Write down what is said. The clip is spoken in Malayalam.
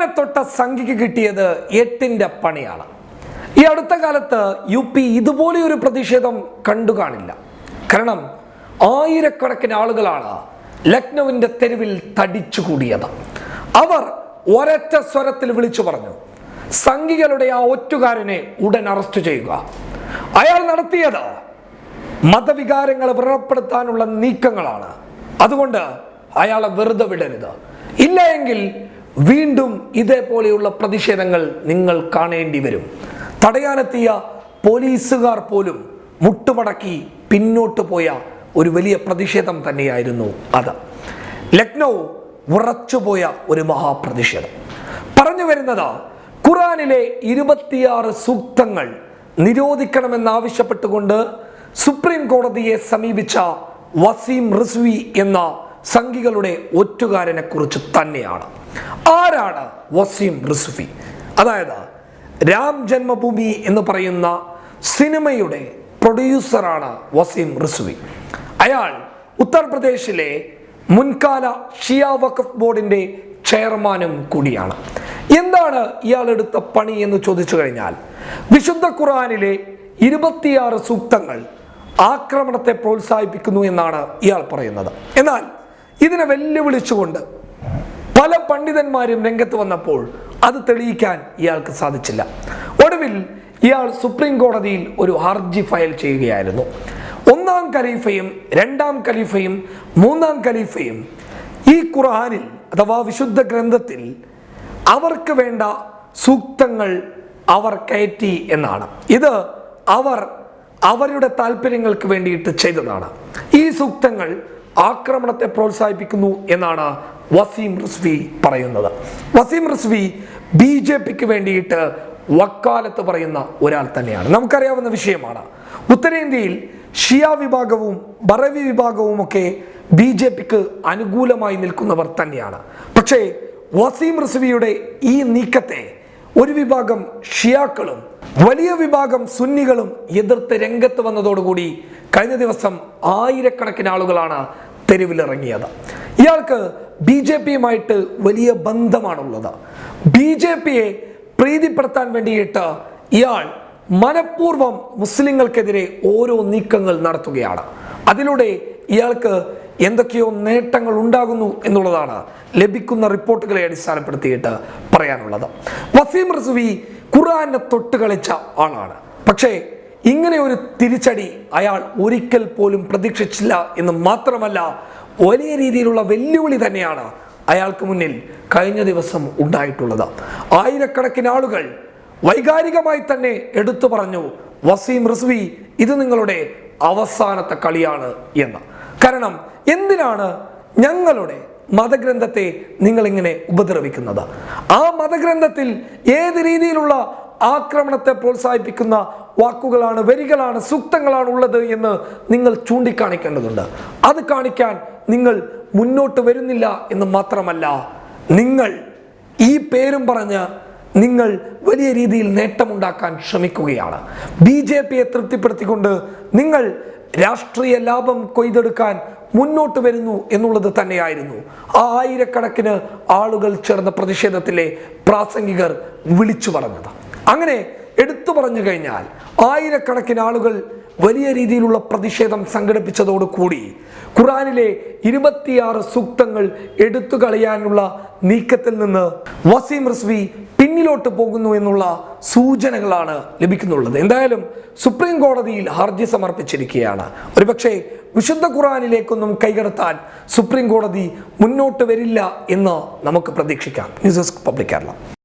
ഖുറാനെ തൊട്ട സംഖ്യക്ക് കിട്ടിയത് എട്ടിന്റെ പണിയാണ്. ഈ അടുത്ത കാലത്ത് യു പി ഇതുപോലെ ഒരു പ്രതിഷേധം കണ്ടു കാണില്ല. കാരണം ആയിരക്കണക്കിന് ആളുകളാണ് ലക്നൌവിന്റെ തെരുവിൽ തടിച്ചുകൂടിയത്. അവർ ഒരൊറ്റ സ്വരത്തിൽ വിളിച്ചു പറഞ്ഞു സംഘികളുടെ ആ ഒറ്റുകാരനെ ഉടൻ അറസ്റ്റ് ചെയ്യുക. അയാൾ നടത്തിയത് മതവികാരങ്ങളെ വ്രണപ്പെടുത്താനുള്ള നീക്കങ്ങളാണ്. അതുകൊണ്ട് അയാളെ വെറുതെ വിടരുത്. ഇല്ല എങ്കിൽ വീണ്ടും ഇതേപോലെയുള്ള പ്രതിഷേധങ്ങൾ നിങ്ങൾ കാണേണ്ടി വരും. തടയാനെത്തിയ പോലീസുകാർ പോലും മുട്ടുമടക്കി പിന്നോട്ട് പോയ ഒരു വലിയ പ്രതിഷേധം തന്നെയായിരുന്നു അത്. ലക്നൗ ഉറച്ചുപോയ ഒരു മഹാപ്രതിഷേധം. പറഞ്ഞു വരുന്നത് ഖുറാനിലെ ഇരുപത്തിയാറ് സൂക്തങ്ങൾ നിരോധിക്കണമെന്നാവശ്യപ്പെട്ടുകൊണ്ട് സുപ്രീം കോടതിയെ സമീപിച്ച വസീം റിസ്വി എന്ന സംഘികളുടെ ഒറ്റുകാരനെ കുറിച്ച് തന്നെയാണ്. ആരാണ് വസീം റിസുഫി അതായത് രാം ജന്മഭൂമി എന്ന് പറയുന്ന സിനിമയുടെ പ്രൊഡ്യൂസറാണ് വസീം റിസുഫി അയാൾ ഉത്തർപ്രദേശിലെ മുൻകാല ഷിയ വഖഫ് ബോർഡിന്റെ ചെയർമാനും കൂടിയാണ്. എന്താണ് ഇയാൾ എടുത്ത പണി എന്ന് ചോദിച്ചു കഴിഞ്ഞാൽ വിശുദ്ധ ഖുറാനിലെ ഇരുപത്തിയാറ് സൂക്തങ്ങൾ ആക്രമണത്തെ പ്രോത്സാഹിപ്പിക്കുന്നു എന്നാണ് ഇയാൾ പറയുന്നത്. എന്നാൽ ഇതിനെ വെല്ലുവിളിച്ചുകൊണ്ട് പല പണ്ഡിതന്മാരും രംഗത്ത് വന്നപ്പോൾ അത് തെളിയിക്കാൻ ഇയാൾക്ക് സാധിച്ചില്ല. ഒടുവിൽ ഇയാൾ സുപ്രീം കോടതിയിൽ ഒരു ഹർജി ഫയൽ ചെയ്യുകയായിരുന്നു. ഒന്നാം ഖലീഫയും രണ്ടാം ഖലീഫയും മൂന്നാം ഖലീഫയും ഈ ഖുർആനിൽ അഥവാ വിശുദ്ധ ഗ്രന്ഥത്തിൽ അവർക്ക് വേണ്ട സൂക്തങ്ങൾ അവർ കയറ്റി എന്നാണ്. ഇത് അവർ അവരുടെ താല്പര്യങ്ങൾക്ക് വേണ്ടിയിട്ട് ചെയ്തതാണ്. ഈ സൂക്തങ്ങൾ ആക്രമണത്തെ പ്രോത്സാഹിപ്പിക്കുന്നു എന്നാണ് വസീം റിസ്വി പറയുന്നത്. വസീം റിസ്വി ബി ജെ പിക്ക് വേണ്ടിയിട്ട് വക്കാലത്ത് പറയുന്ന ഒരാൾ തന്നെയാണ്. നമുക്കറിയാവുന്ന വിഷയമാണ്. ഉത്തരേന്ത്യയിൽ ഷിയ വിഭാഗവും ബറവി വിഭാഗവും ഒക്കെ ബി ജെ പിക്ക് അനുകൂലമായി നിൽക്കുന്നവർ തന്നെയാണ്. പക്ഷേ വസീം റിസ്വിയുടെ ഈ നീക്കത്തെ ഒരു വിഭാഗം ഷിയാക്കളും വലിയ വിഭാഗം സുന്നികളും എതിർത്ത് രംഗത്ത് വന്നതോടുകൂടി കഴിഞ്ഞ ദിവസം ആയിരക്കണക്കിന് ആളുകളാണ് തെരുവിലിറങ്ങിയത്. ഇയാൾക്ക് ബി ജെ പിയുമായിട്ട് വലിയ ബന്ധമാണുള്ളത്. ബി ജെ പിയെ പ്രീതിപ്പെടുത്താൻ വേണ്ടിയിട്ട് ഇയാൾ മനഃപൂർവം മുസ്ലിങ്ങൾക്കെതിരെ ഓരോ നീക്കങ്ങൾ നടത്തുകയാണ്. അതിലൂടെ ഇയാൾക്ക് എന്തൊക്കെയോ നേട്ടങ്ങൾ ഉണ്ടാകുന്നു എന്നുള്ളതാണ് ലഭിക്കുന്ന റിപ്പോർട്ടുകളെ അടിസ്ഥാനപ്പെടുത്തിയിട്ട് പറയാനുള്ളത്. വസീം റസുവി ഖുർആനെ തൊട്ട് കളിച്ച ആളാണ്. പക്ഷേ ഇങ്ങനെ ഒരു തിരിച്ചടി അയാൾ ഒരിക്കൽ പോലും പ്രതീക്ഷിച്ചില്ല എന്ന് മാത്രമല്ല വലിയ രീതിയിലുള്ള വെല്ലുവിളി തന്നെയാണ് അയാൾക്ക് മുന്നിൽ കഴിഞ്ഞ ദിവസം ഉണ്ടായിട്ടുള്ളത്. ആയിരക്കണക്കിന് ആളുകൾ വൈകാരികമായി തന്നെ എടുത്തു പറഞ്ഞു വസീം റിസ്വി ഇത് നിങ്ങളുടെ അവസാനത്തെ കളിയാണ് എന്ന്. കാരണം എന്തിനാണ് ഞങ്ങളുടെ മതഗ്രന്ഥത്തെ നിങ്ങളിങ്ങനെ ഉപദ്രവിക്കുന്നത്? ആ മതഗ്രന്ഥത്തിൽ ഏത് രീതിയിലുള്ള ആക്രമണത്തെ പ്രോത്സാഹിപ്പിക്കുന്ന വാക്കുകളാണ് വരികളാണ് സൂക്തങ്ങളാണ് ഉള്ളത് എന്ന് നിങ്ങൾ ചൂണ്ടിക്കാണിക്കേണ്ടതുണ്ട്. അത് കാണിക്കാൻ നിങ്ങൾ മുന്നോട്ട് വരുന്നില്ല എന്ന് മാത്രമല്ല നിങ്ങൾ ഈ പേരും പറഞ്ഞ് നിങ്ങൾ വലിയ രീതിയിൽ നേട്ടമുണ്ടാക്കാൻ ശ്രമിക്കുകയാണ്. ബി ജെ പിയെ തൃപ്തിപ്പെടുത്തിക്കൊണ്ട് നിങ്ങൾ രാഷ്ട്രീയ ലാഭം കൊയ്തെടുക്കാൻ മുന്നോട്ട് വരുന്നു എന്നുള്ളത് തന്നെയായിരുന്നു. ആ ആയിരക്കണക്കിന് ആളുകൾ ചേർന്ന പ്രതിഷേധത്തിലെ പ്രാസംഗികർ വിളിച്ചു പറഞ്ഞത്. അങ്ങനെ എടുത്തു പറഞ്ഞു കഴിഞ്ഞാൽ ആയിരക്കണക്കിന് ആളുകൾ വലിയ രീതിയിലുള്ള പ്രതിഷേധം സംഘടിപ്പിച്ചതോടുകൂടി ഖുറാനിലെ ഇരുപത്തിയാറ് സൂക്തങ്ങൾ എടുത്തു കളയാനുള്ള നീക്കത്തിൽ നിന്ന് വസീം റിസ്വി പിന്നിലോട്ട് പോകുന്നു എന്നുള്ള സൂചനകളാണ് ലഭിക്കുന്നുള്ളത്. എന്തായാലും സുപ്രീം കോടതിയിൽ ഹർജി സമർപ്പിച്ചിരിക്കുകയാണ്. ഒരുപക്ഷെ വിശുദ്ധ ഖുറാനിലേക്കൊന്നും കൈകടത്താൻ സുപ്രീം കോടതി മുന്നോട്ട് വരില്ല എന്ന് നമുക്ക് പ്രതീക്ഷിക്കാം. News desk public Kerala.